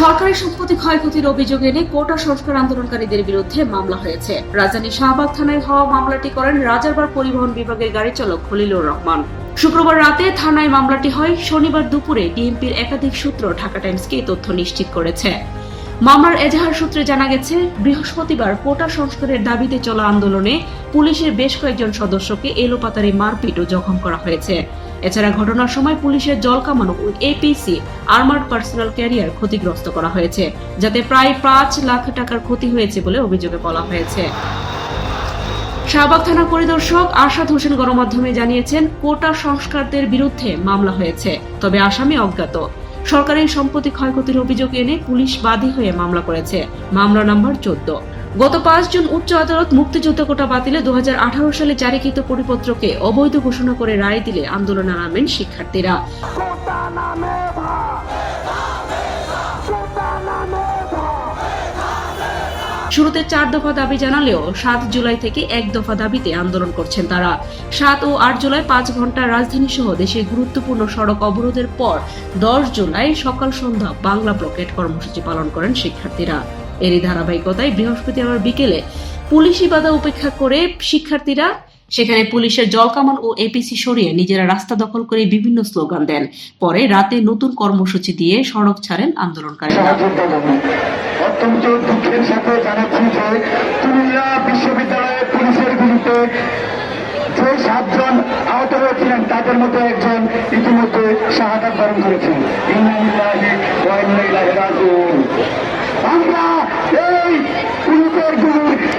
সরকারি সম্পত্তি ক্ষয়ক্ষতির অভিযোগ এনে কোটা সংস্কার আন্দোলনকারীদের বিরুদ্ধে মামলা হয়েছে। রাজধানী শাহবাগ থানায় হওয়া মামলাটি করেন রাজারবাগ পরিবহন বিভাগের গাড়ি চালক খলিলুর রহমান। শুক্রবার রাতে থানায় মামলাটি হয়। শনিবার দুপুরে ডিএমপির একাধিক সূত্র ঢাকা টাইমসকে তথ্য নিশ্চিত করেছে। মামলার এজাহার সূত্রে জানা গেছে, বৃহস্পতিবার কোটা সংস্কারের দাবিতে চলা আন্দোলনে পুলিশের বেশ কয়েকজন সদস্যকে এলোপাতারি মারপিট ও জখম করা হয়েছে। এছাড়া ঘটনার সময় পুলিশের জল কামানো এপিসি আর্মার্ড পার্সোনাল ক্যারিয়ার ক্ষতিগ্রস্ত করা হয়েছে, যাতে প্রায় পাঁচ লাখ টাকার ক্ষতি হয়েছে বলে অভিযোগে বলা হয়েছে। শাহবাগ থানা পরিদর্শক আশাদ হোসেন গণমাধ্যমে জানিয়েছেন, কোটা সংস্কারদের বিরুদ্ধে মামলা হয়েছে, তবে আসামি অজ্ঞাত। সরকারের সম্পত্তি ক্ষয়ক্ষতির অভিযোগ এনে পুলিশ বাদী হয়ে মামলা করেছে। মামলা নম্বর চোদ্দ। গত পাঁচ জুন উচ্চ আদালত মুক্তিযুদ্ধ কোটা বাতিলে দু হাজার আঠারো সালে জারিকৃত পরিপত্রকে অবৈধ ঘোষণা করে রায় দিলে আন্দোলনে নামেন শিক্ষার্থীরা। শুরুতে চার দফা দাবি জানালেও সাত জুলাই থেকে এক দফা দাবিতে আন্দোলন করছেন তারা। সাত ও আট জুলাই পাঁচ ঘণ্টা রাজধানী সহ দেশের গুরুত্বপূর্ণ সড়ক অবরোধের পর দশ জুলাই সকাল সন্ধ্যা বাংলা ব্লকেট কর্মসূচি পালন করেন শিক্ষার্থীরা। এরই ধারাবাহিকতায় বৃহস্পতিবার বিকেলে পুলিশি বাধা উপেক্ষা করে শিক্ষার্থীরা সেখানে পুলিশের জলকামান ও এপিসি সরিয়ে নিজেরা রাস্তা দখল করে বিভিন্ন স্লোগান দেন। পরে রাতে নতুন কর্মসূচি দিয়ে সড়ক ছাড়েন আন্দোলনকারীরা। অত্যন্ত দুঃখের সাথে জানাচ্ছি যে কুমিল্লা বিশ্ববিদ্যালয়ে পুলিশের গুলিতে যে সাতজন আহত হয়েছিলেন, তাদের মধ্যে একজন ইতিমধ্যে শাহাদাত বরণ করেছেন। ইন্নালিল্লাহি ওয়া ইন্না ইলাইহি রাজিউন। আমরা এই পুলিশের গুলির